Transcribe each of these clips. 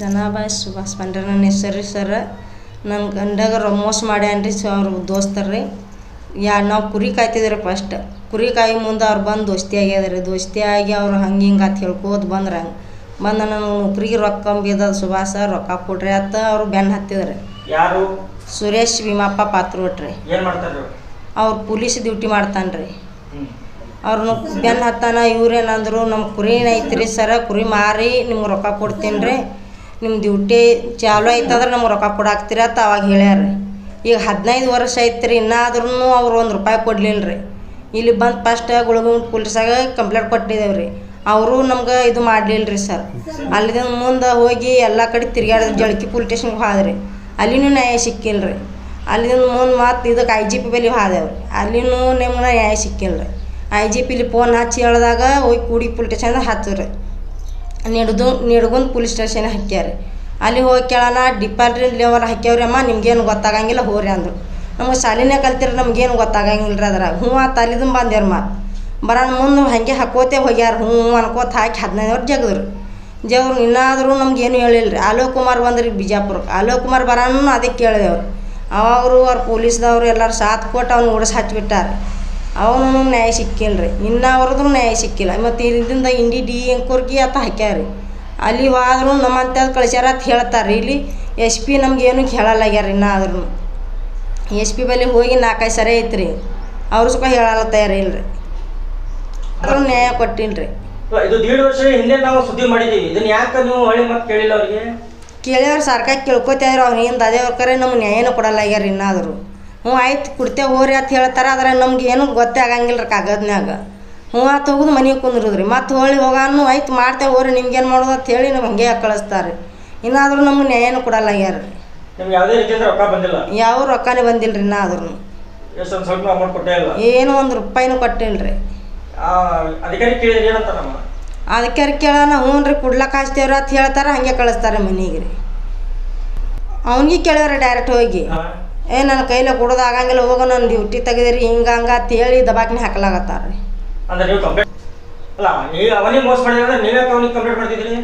ಜನಾಬಾಯಿ ಸುಭಾಷ್ ಪಂಡ್ರೆ ನನ್ನ ಹೆಸರು ರೀ ಸರ. ನನ್ನ ಗಂಡಗ ರೊ ಮೋಸ ಮಾಡ್ಯಾನ ರೀ ಸೊ ಅವ್ರ ದೋಸ್ತರು ರೀ. ಯಾ ನಾವು ಕುರಿ ಕಾಯ್ತಿದ್ರಿ ಫಸ್ಟ್ ಕುರಿ ಕಾಯಿ ಮುಂದೆ ಅವ್ರು ಬಂದು ದೋಸ್ತಿ ಆಗ್ಯದ ರೀ ದೋಸ್ತಿ ಆಗಿ ಅವ್ರು ಹಂಗೆ ಹಿಂಗೆ ಅಂತ ಹೇಳ್ಕೋತ ಬಂದ್ರೆ ಹಂಗೆ. ಬಂದು ನನ್ನ ನೌಕರಿಗೆ ರೊಕ್ಕ ಕಮ್ಮಿದ ಸುಭಾಷ ರೊಕ್ಕ ಕೊಡ್ರಿ ಅಂತ ಅವ್ರು ಬೆನ್ನು ಹತ್ತಿದ್ರು. ಯಾರು? ಸುರೇಶ್ ಭೀಮಪ್ಪ ಪಾತ್ರ ರೀ ಮಾಡ್ತಾರೆ ಅವ್ರು ಪೊಲೀಸ್ ಡ್ಯೂಟಿ ಮಾಡ್ತಾನೆ ರೀ. ಅವ್ರನ್ನ ಬೆನ್ನು ಹತ್ತಾನ ಇವ್ರೇನಂದ್ರು ನಮ್ಮ ಕುರಿನ ಐತ್ರಿ ಸರ ಕುರಿ ಮಾರಿ ನಿಮ್ಗೆ ರೊಕ್ಕ ಕೊಡ್ತೀನಿ ರೀ. ನಿಮ್ಮ ಡ್ಯೂಟಿ ಚಾಲು ಐತಂದ್ರೆ ನಮ್ಗೆ ರೊಕ್ಕ ಕೊಡಾಕ್ತೀರ ಅಂತ ಅವಾಗ ಹೇಳ್ಯಾರ ಈಗ ಹದಿನೈದು ವರ್ಷ ಐತ್ರಿ ಇನ್ನಾದ್ರೂ ಅವ್ರು ಒಂದು ರೂಪಾಯಿ ಕೊಡ್ಲಿಲ್ಲ ರೀ ಇಲ್ಲಿ ಬಂದು ಫಸ್ಟ್ ಗುಳಗುಂಡ್ ಪೊಲೀಸಾಗ ಕಂಪ್ಲೇಂಟ್ ಕೊಟ್ಟಿದ್ದೇವೆ ರೀ ಅವರು ನಮ್ಗೆ ಇದು ಮಾಡಲಿಲ್ಲ ರೀ ಸರ್ ಅಲ್ಲಿಂದ ಮುಂದೆ ಹೋಗಿ ಎಲ್ಲ ಕಡೆ ತಿರ್ಗಾಡಿದ್ರೆ ಜಳಕಿ ಪೊಲೀಸ್ ಸ್ಟೇಷನ್ಗೆ ಹೋದ್ರಿ. ಅಲ್ಲಿನೂ ನ್ಯಾಯ ಸಿಕ್ಕಿಲ್ಲ ರೀ ಅಲ್ಲಿಂದ ಮುಂದೆ ಮತ್ತು ಇದಕ್ಕೆ ಐ ಜಿ ಪಿ ಬಳಿ ಹೋದೆವು ರೀ ಅಲ್ಲಿನೂ ನಿಮ್ಗೆ ನ್ಯಾಯ ಸಿಕ್ಕಿಲ್ಲ ರೀ ಐ ಜಿ ಪಿಲಿ ಫೋನ್ ಹಚ್ಚಿ ಹೇಳಿದಾಗ ಹೋಗಿ ಕೂಡಿ ಪೊಲೀಸ್ ಸ್ಟೇಷನ್ದಾಗ ಹಚ್ಚಿರಿ. ನಿಡ್ದು, ನಿಡ್ಗುಂದ್ ಪೊಲೀಸ್ ಸ್ಟೇಷನ್ ಹಾಕ್ಯಾರಿ. ಅಲ್ಲಿ ಹೋಗಿ ಕೇಳೋಣ ಡಿಪಾರ್ಟ್ಮೆಂಟ್ ಲೆವೆಲ್ ಹಾಕ್ಯಾವ್ರಿ ಅಮ್ಮ, ನಿಮ್ಗೇನು ಗೊತ್ತಾಗಂಗಿಲ್ಲ ಹೋರಿ ಅಂದರು. ನಮಗೆ ಶಾಲಿನೇ ಕಲ್ತಿರ ನಮ್ಗೇನು ಗೊತ್ತಾಗಂಗಿಲ್ಲ ರೀ ಅದ್ರಾಗ. ಹ್ಞೂ ಆ ತಲೆದು ಬಂದ್ಯಾರ ಮಾತು. ಬರೋಣ ಮುಂದೆ ಹಾಗೆ ಹಾಕೋತೆ ಹೋಗ್ಯಾರ, ಹ್ಞೂ ಅನ್ಕೋತ ಹಾಕಿ ಹದಿನೈದು ವರ್ಷ ಜಗದ್ರು. ಜಗರು ಇನ್ನಾದರೂ ನಮ್ಗೇನು ಹೇಳಿಲ್ಲ ರೀ ಆಲೋಕ್ ಕುಮಾರ್ ಬಂದ್ರಿ ಬಿಜಾಪುರಕ್ಕೆ ಆಲೋಕ್ ಕುಮಾರ್ ಬರೋನು ಅದೇ ಕೇಳಿದೆವ್ರು. ಅವಾಗರು ಅವ್ರು ಪೊಲೀಸ್ದವ್ರು ಎಲ್ಲರೂ ಸಾಥ್ ಕೊಟ್ಟು ಅವ್ನು ಓಡಿಸಿ ಹಚ್ಬಿಟ್ಟಾರೆ ಅವನು ನ್ಯಾಯ ಸಿಕ್ಕಿಲ್ಲ ರೀ ಇನ್ನ ಅವ್ರದ್ದು ನ್ಯಾಯ ಸಿಕ್ಕಿಲ್ಲ. ಮತ್ತು ಇಲ್ಲಿಂದ ಇಂಡಿ ಡಿ ಅಂಕೋರ್ಗಿ ಅಂತ ಹಾಕ್ಯಾರ. ಅಲ್ಲಿ ಹೋದ್ರೂ ನಮ್ಮಂತ ಕಳಿಸ್ಯಾರ ಅಂತ ಹೇಳ್ತಾರೆ ಇಲ್ಲಿ ಎಸ್ ಪಿ ನಮ್ಗೇನು ಹೇಳಲ್ಲಾಗ್ಯಾರ ಇನ್ನೂ ಆದ್ರೂ ಎಸ್ ಪಿ ಬಳಿ ಹೋಗಿ ನಾಲ್ಕೈದು ಸರಿ ಐತ್ರಿ. ಅವ್ರು ಸುಖ ಹೇಳಲ್ಲ ತಯಾರಿಲ್ಲ ರೀ ಅವ್ರು ನ್ಯಾಯ ಕೊಟ್ಟಿಲ್ಲ ರೀ ಇದು ದೀಡ್ ವರ್ಷ ಹಿಂದೆ ನಾವು ಸುದ್ದಿ ಮಾಡಿದೀವಿ. ಇದನ್ನ ಯಾಕೆ ನೀವು ಹೊಳೆ ಮತ್ತೆ ಕೇಳಿಲ್ಲ ಅವ್ರಿಗೆ? ಸರ್ಕಾರ ಕೇಳ್ಕೊತಿದ್ರು ಅವ್ರು ಹಿಂದೆ. ಅದೇ ಕರೆ ನಮ್ಗೆ ನ್ಯಾಯನೂ ಕೊಡಲ್ಲಾಗ್ಯಾರ ಇನ್ನಾದರೂ ಹ್ಞೂ ಆಯ್ತು ಕೊಡ್ತೇವೆ ಹೋರಿ ಅಂತ ಹೇಳ್ತಾರೆ ಆದ್ರೆ ನಮ್ಗೆ ಏನು ಗೊತ್ತೇ ಆಗಂಗಿಲ್ಲ ರೀ ಕಾಗದ್ನಾಗ ಹ್ಞೂ ಆತು ಹೋಗುದು ಮನೆಗೆ ಕುಂದ್ರದ್ರಿ. ಮತ್ತೆ ಹೋಳಿ ಹೋಗಾನು ಆಯ್ತು ಮಾಡ್ತೇವೆ ಹೋರಿ ನಿಮ್ಗೇನು ಮಾಡೋದು ಅಂತ ಹೇಳಿ ನಮ್ಗೆ ಹಂಗೆ ಕಳಿಸ್ತಾರೆ. ಇನ್ನಾದರೂ ನಮ್ಗೆ ನ್ಯಾಯನೂ ಕೊಡಲ್ಲ ಯಾರು ಯಾವ ರೊಕ್ಕನೇ ಬಂದಿಲ್ಲ ರೀ ಕೊಟ್ಟೇ ಇಲ್ಲ? ಏನೂ ಒಂದು ರೂಪಾಯಿನೂ ಕೊಟ್ಟಿಲ್ಲ ರೀ ಅದಕ್ಕೆ ಕೇಳೋಣ ಹ್ಞೂ ರೀ ಕುಡ್ಲಕ್ಕೆ ಹಚ್ತೇವ್ರಿ ಅಂತ ಹೇಳ್ತಾರೆ ಹಂಗೆ ಕಳಿಸ್ತಾರೆ ಮನೆಗೆ ರೀ. ಅವನಿಗೆ ಕೇಳ್ಯಾರ ಡೈರೆಕ್ಟ್ ಹೋಗಿ. ಏ ನನ್ನ ಕೈಲೇ ಕೊಡೋದು ಆಗಂಗಿಲ್ಲ ಹೋಗೋ ನನ್ನ ಡ್ಯೂಟಿ ತೆಗೆದಿರಿ ಹಿಂಗೆ ಹಂಗ ಅಂತ ಹೇಳಿ ದಬಾಕ್ನೆ ಹಾಕ್ಲಾಗತ್ತಾರ ರೀ ಅಂದ್ರೆ ನೀವು ಕಂಪ್ಲೇಂಟ್ ಅಲ್ಲ ನೀವು ಅವನಿಗೆ ಮೋಸ ಮಾಡಿದ್ರೆ ನೀವೇ ಅವನಿಗೆ ಕಂಪ್ಲೇಂಟ್ ಮಾಡ್ತಿದ್ರಿ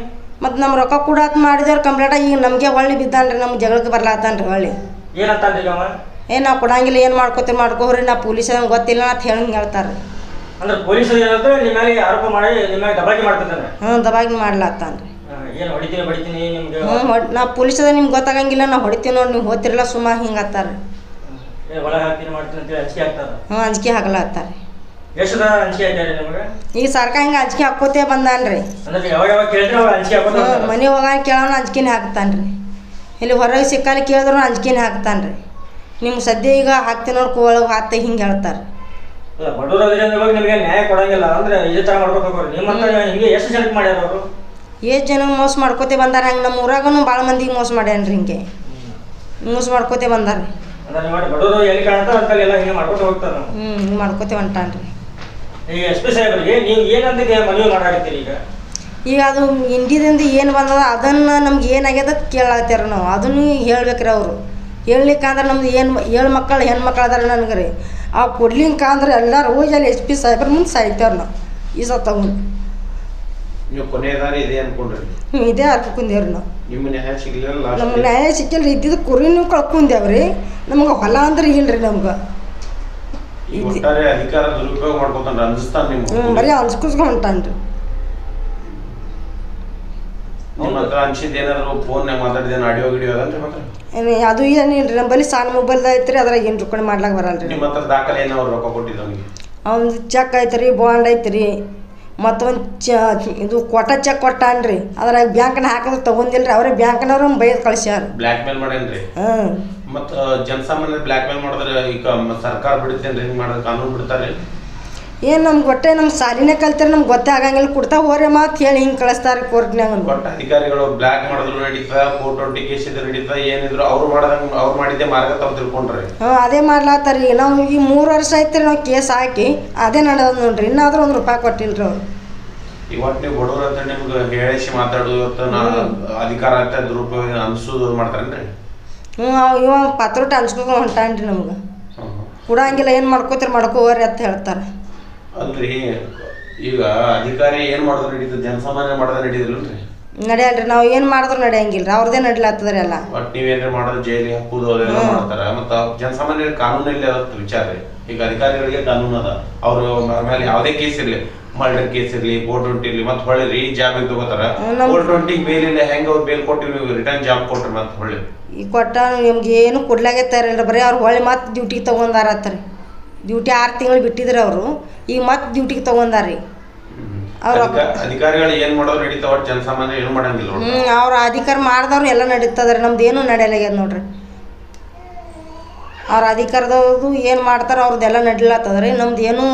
ಮತ್ತು ನಮ್ಮ ರೊಕ್ಕ ಕೂಡ ಮಾಡಿದ್ರೆ ಕಂಪ್ಲೇಂಟ್ ಈಗ ನಮಗೆ ಹೊಳ್ಳಿ ಬಿದ್ದಾನ ರೀ ನಮ್ಮ ಜಗಳಕ್ಕೆ ಬರ್ಲಾತಾನ ರೀ ಹೊಳ್ಳಿ ಅವ? ಏ ನಾವು ಕೊಡಂಗಿಲ್ಲ ಏನು ಮಾಡ್ಕೋತೀರಿ ಮಾಡ್ಕೋರಿ ನಾ ಪೊಲೀಸ್ ಗೊತ್ತಿಲ್ಲ ಅಂತ ಹೇಳಂಗೆ ಹೇಳ್ತಾರೆ ರೀ ಅಂದ್ರೆ ಪೊಲೀಸ್ ಏನಂದ್ರೆ ನಿಮ್ಮ ಮೇಲೆ ಆರೋಪ ಮಾಡಿ ನಿಮ್ಮ ಮೇಲೆ ದಬಾಕಿ ಮಾಡ್ತಿದ್ದಾನೆ. ಹ್ಞೂ ದಬಾಕಿ ಮಾಡ್ಲಾತಾನ ರೀ ಏನು ಹೊಡಿತೀನಿ ಬಡಿತೀನಿ ನಿಮ್ಗೆ? ಹ್ಞೂ ಹೊಡ್ ನಾ ಪೊಲೀಸ್ ಅದ ನಿಮ್ಗೆ ಗೊತ್ತಾಗಂಗಿಲ್ಲ ನಾ ಹೊಡಿತೀವಿ ನೋಡಿ ನೀವು ಹೋಗ್ತಿರಲ್ಲ ಸುಮ್ಮ ಹಿಂಗೆ ಹತ್ತಾರ. ಏ, ಒಳಗೆ ಹಾಕ್ತೀನಿ ಮಾಡ್ತೀನಿ ಅಂತೇಳಿ ಅಂಜಿಕೆ ಹಾಕ್ತಾರ? ಹ್ಞೂ ಅಂಜಿಕೆ ಎಷ್ಟು ನಿಮಗೆ? ಈಗ ಸರ್ಕಾರ ಹಿಂಗೆ ಅಂಜಿಕೆ ಹಾಕೋತೇ ಬಂದಾನ್ರಿ. ಅಂದ್ರೆ ಯಾವಾಗ ಯಾವಾಗ ಕೇಳಿದ್ರೆ ಅವಾಗ ಅಂಜಿಕೆ ಹಾಕೋದು ಹ್ಞೂ ಮನೆ ಹೋಗಾನ ಕೇಳೋಣ ಅಂಜಿಕೆನೇ ಹಾಕ್ತಾನೆ ರೀ ಇಲ್ಲಿ ಹೊರಗೆ ಸಿಕ್ಕಾಲಿ ಕೇಳಿದ್ರು ಅಂಜಿಕೆನೇ ಹಾಕ್ತಾನೆ ರೀ ನಿಮ್ಗೆ ಸದ್ಯ ಈಗ ಹಾಕ್ತೀನಿ ನೋಡಿ ಒಳಗೆ ಹಾಕ್ತೆ ಹಿಂಗೆ ಹೇಳ್ತಾರೆ. ಬಡವರು ನಿಮಗೆ ನ್ಯಾಯ ಕೊಡಂಗಿಲ್ಲ ಅಂದ್ರೆ ಇದೇ ತರ ಮಾಡ್ಬೇಕು ನಿಮ್ಮ ಹಿಂಗೆ ಎಷ್ಟು ಜನಕ್ಕೆ ಮಾಡ್ಯಾರ ಅವರು? ಎಷ್ಟು ಜನ ಮೋಸ ಮಾಡ್ಕೋತೆ ಬಂದಾರ ಹಂಗೆ ನಮ್ಮ ಊರಾಗೂ ಭಾಳ ಮಂದಿಗೆ ಮೋಸ ಮಾಡ್ಯಾನ ರೀ ಹಿಂಗೆ. ಮೋಸ ಮಾಡ್ಕೋತೆ ಬಂದಾರ. ಅಂದ್ರೆ ಹ್ಞೂ ಹಿಂಗೆ ಮಾಡ್ಕೋತೆ ಹೊಂಟಾನ ರೀ ಈಗ ಅದು ಇಂಡಿದಿಂದ ಏನು ಬಂದದ ಅದನ್ನು ನಮ್ಗೆ ಏನಾಗ್ಯದ ಕೇಳಾಗ್ತಾರ ನಾವು. ಅದನ್ನು ಹೇಳ್ಬೇಕ್ರಿ ಅವರು. ಹೇಳ್ಲಿಕ್ಕಂದ್ರೆ ನಮ್ದು ಏನು ಏಳು ಮಕ್ಕಳು ಹೆಣ್ಮಕ್ಳು ಅದಾರ ನನಗೆ ರೀ ಆ ಕೊಡ್ಲಿಕ್ಕಂದ್ರೆ ಎಲ್ಲರೂ ಹೋಗಿ ಅಲ್ಲಿ ಎಸ್ ಪಿ ಸಾಹೇಬ್ರ ಮುಂದೆ ಸಾಯ್ತೇವ್ರಿ ನಾವು. ಈ ಸತ್ತ ನೀವು ಕೊನೆಯದಾರಿ ಇದೆ ಅನ್ಕೊಂಡ್ರಿ. ಹ್ಞೂ ಇದೇ ಹಾಕೊಂಡೇವ್ರಿ ನಾವು. ನಿಮ್ಮ ನ್ಯಾಯ ಸಿಗ್ಲಿಲ್ಲ ನಮ್ಗೆ ಲಾಸ್ಟ್ ನ್ಯಾಯ ಸಿಕ್ಕಿಲ್ಲ ಇದ್ದಿದ್ದು ಕುರಿನೂ ಕಳ್ಕೊಂಡೇವ್ರಿ. ನಮ್ಗೆ ಹೊಲ ಅಂದ್ರೆ ಇಲ್ರಿ ನಮ್ಗೆ. ಈ ಒಟ್ಟಾರೆ ಅಧಿಕಾರ ದುರುಪಯೋಗ ಮಾಡ್ಕೊತಾನ ಅನ್ಸ್ತಾನ ಹ್ಞೂ ನಿಮ್ಗೆ ಬರೀ ಅನ್ಸ್ಕುಸ್ಕೊಂಡು ಹೊಂಟಾನ್ರಿ. ನಿಮ್ಮ ಹತ್ರ ಅನ್ಸಿದ್ ಏನಾದ್ರು ಫೋನ್ಯಾಗ ಮಾತಾಡಿದೇನು ಆಡಿಯೋ ಗಿಡಿಯೋ ಅದನ್ರಿ ಮಾತ್ರ ಏನು ಅದು ಏನಿಲ್ರಿ ನಮ್ಮ ಬಳಿ ಸಾಲ ಮೊಬೈಲ್ದ ಐತ್ರಿ ಅದ್ರಾಗ ಏನು ರುಕೊಂಡು ಮಾಡ್ಲಾಕ ಬರಲ್ರಿ. ನಿಮ್ಮ ಹತ್ರ ದಾಖಲೆ ಏನೋ ಅವ್ರು ರೊಕ್ಕ ಕೊಟ್ಟಿದ್ದವನಿಗೆ? ಅವ್ನು ಚೆಕ್ ಐತ್ರಿ ಬಾಂಡ್ ಐತ್ರಿ. ಮತ್ತೊಂದು ಚ ಇದು ಕೊಟ್ಟ ಚೆಕ್ ಕೊಟ್ಟಾನ್ರಿ. ಅದ್ರಾಗ ಬ್ಯಾಂಕ್ನ ಹಾಕಿದ್ರೆ ತಗೊಂದಿಲ್ರಿ ಅವರೇ ಬ್ಯಾಂಕ್ನವ್ರು ಬೈದು ಕಳಿಸ್ಯಾರ. ಬ್ಲ್ಯಾಕ್ ಮೇಲ್ ಮಾಡೇನ್ರಿ? ಹಾಂ. ಮತ್ತ ಜನಸಾಮಾನ್ಯರು ಬ್ಲ್ಯಾಕ್ ಮೇಲ್ ಮಾಡಿದ್ರೆ ಈಗ ಸರ್ಕಾರ ಬಿಡುತ್ತೇನ್ರಿ ಹಿಂಗ್ ಮಾಡೋದು ಕಾನೂನು ಬಿಡ್ತಾರೆ ಏನು ನಮ್ಗೆ ಗೊತ್ತೇ ನಮ್ಮ ಸಾಲಿನೇ ಕಲ್ತಿರ ನಮ್ಗೆ ಗೊತ್ತೇ ಆಗಂಗಿಲ್ಲ. ಕೊಡ್ತಾ ಹೋರೆ ಮಾತು ಹೇಳಿ ಹಿಂಗೆ ಕಳಿಸ್ತಾರೆ ಕೋರ್ಟ್ನಾಗ ಬಟ್ ಅಧಿಕಾರಿಗಳು ಬ್ಲ್ಯಾಕ್ ಮಾಡಿದ್ರು ನಡೀತಾ ಕೋರ್ಟ್ ಟಿಕೇಶ್ ನಡೀತಾ ಏನಿದ್ರು ಅವ್ರು ಮಾಡದಂಗ ಅವ್ರು ಮಾಡಿದ್ದೆ ಮಾರ್ಗ ತಾವು ತಿಳ್ಕೊಂಡ್ರಿ. ಹಾಂ ಅದೇ ಮಾಡ್ಲಾತ್ತಾರ ಈಗ. ನಾವು ಈ ಮೂರು ವರ್ಷ ಐತ್ರಿ ನಾವು ಕೇಸ್ ಹಾಕಿ ಅದೇ ನಡೆಯೋದು ನೋಡ್ರಿ. ಇನ್ನಾದ್ರೂ ಒಂದು ರೂಪಾಯಿ ಕೊಟ್ಟಿಲ್ರಿ ಅವ್ರು. ಇವತ್ತು ನೀವು ಬಡವ್ರ ಅಂತ ನಿಮ್ಗೆ ಹೇಳಿಸಿ ಮಾತಾಡೋದು ಇವತ್ತು ನಾ ಅಧಿಕಾರ ಅಂತ ದುರುಪಯೋಗ ಅನ್ಸೋದು ಮಾಡ್ತಾರೇನ್ರಿ? ಹ್ಞೂ ಅವ್ ಇವ ಪತ್ರೋಟ ಅನ್ಸ್ಕೊಂಡು ಹೊಂಟಾನ್ರಿ ನಮ್ಗೆ. ಕೊಡಂಗಿಲ್ಲ ಏನು ಮಾಡ್ಕೋತೀರಿ ಮಾಡ್ಕೋರಿ ಅಂತ ಹೇಳ್ತಾರೆ. ಅಲ್ರಿ ಈಗ ಅಧಿಕಾರಿ ಏನ್ ಮಾಡಿದ್ರು ನಡೀತದೆ? ಜನಸಾಮಾನ್ಯ ಮಾಡಿದ್ರೆ ನಡೀದಿಲ್ಲನ್ರಿ? ನಡೆಯಲ್ರಿ ನಾವು ಏನು ಮಾಡಿದ್ರು ನಡೆಯಂಗಿಲ್ಲ ಅವ್ರದೇ ನಡ್ಲಾತದ್ರಿ ನಡ್ಲಾತ್ತದ್ರಿ ಎಲ್ಲ. ಬಟ್ ನೀವೇನ್ರ ಮಾಡೋದು ಜೈಲಿಗೆ ಹಾಕುದು ಅದೆಲ್ಲ ಮಾಡ್ತಾರ. ಮತ್ತ ಜನಸಾಮಾನ್ಯ ಕಾನೂನಲ್ಲಿ ಅದಕ್ಕೆ ವಿಚಾರ ರೀ. ಈಗ ಅಧಿಕಾರಿಗಳಿಗೆ ಕಾನೂನು ಅದ. ಅವ್ರು ಮೇಲೆ ಯಾವ್ದೇ ಕೇಸ್ ಇರ್ಲಿ ಮರ್ಡರ್ ಕೇಸ್ ಇರ್ಲಿ ಫೋರ್ ಟ್ವೆಂಟಿ ಇರ್ಲಿ ಮತ್ತೆ ಹೊಳ್ಳಿ ರೀ ಜಾಬಿಗೆ ತಗೋತಾರ ಫೋರ್ ಟ್ವೆಂಟಿ ಬೇಲ್ ಇಲ್ಲ ಹೆಂಗ್ ಅವ್ರು ಬೇಲ್ ಕೊಟ್ಟಿವಿ ನೀವು? ರಿಟರ್ನ್ ಜಾಬ್ ಕೊಟ್ರಿ ಮತ್ತೆ ಹೊಳ್ಳಿ. ಈ ಕೊಟ್ಟ ನಿಮ್ಗೆ ಏನು ಕೊಡ್ಲಾಗೈತಾರಲ್ರಿ ಬರೀ ಅವ್ರು ಹೊಳ್ಳಿ ಮತ್ತೆ ಡ್ಯೂಟಿಗೆ ತೊಗೊಂಡಾರತ್ತರಿ ಡ್ಯೂಟಿ ಆರು ತಿಂಗಳು ಬಿಟ್ಟಿದ್ರು ಅವರು ಈಗ ಮತ್ತೆ ಡ್ಯೂಟಿಗೆ ತೊಗೊಂಡಾರ್ರಿ. ಅವ್ರ ಅಧಿಕ- ಅಧಿಕಾರಿಗಳು ಏನು ಮಾಡೋರು ನಡೀತಾವ ಜನಸಾಮಾನ್ಯ ಏನು ಮಾಡಂಗಿಲ್ಲ. ಹ್ಞೂ ಅವ್ರ ಅಧಿಕಾರ ಮಾಡಿದವ್ರು ಎಲ್ಲ ನಡೀತದ್ರಿ ನಮ್ದು ಏನೂ ನಡೆಯಲಾಗ್ಯದ ನೋಡ್ರಿ. ಅವ್ರ ಅಧಿಕಾರದವ್ರದ್ದು ಏನು ಮಾಡ್ತಾರ ಅವ್ರದ್ದೆಲ್ಲ ನಡಿಲತ್ತದ್ರಿ ನಮ್ದು ಏನೂ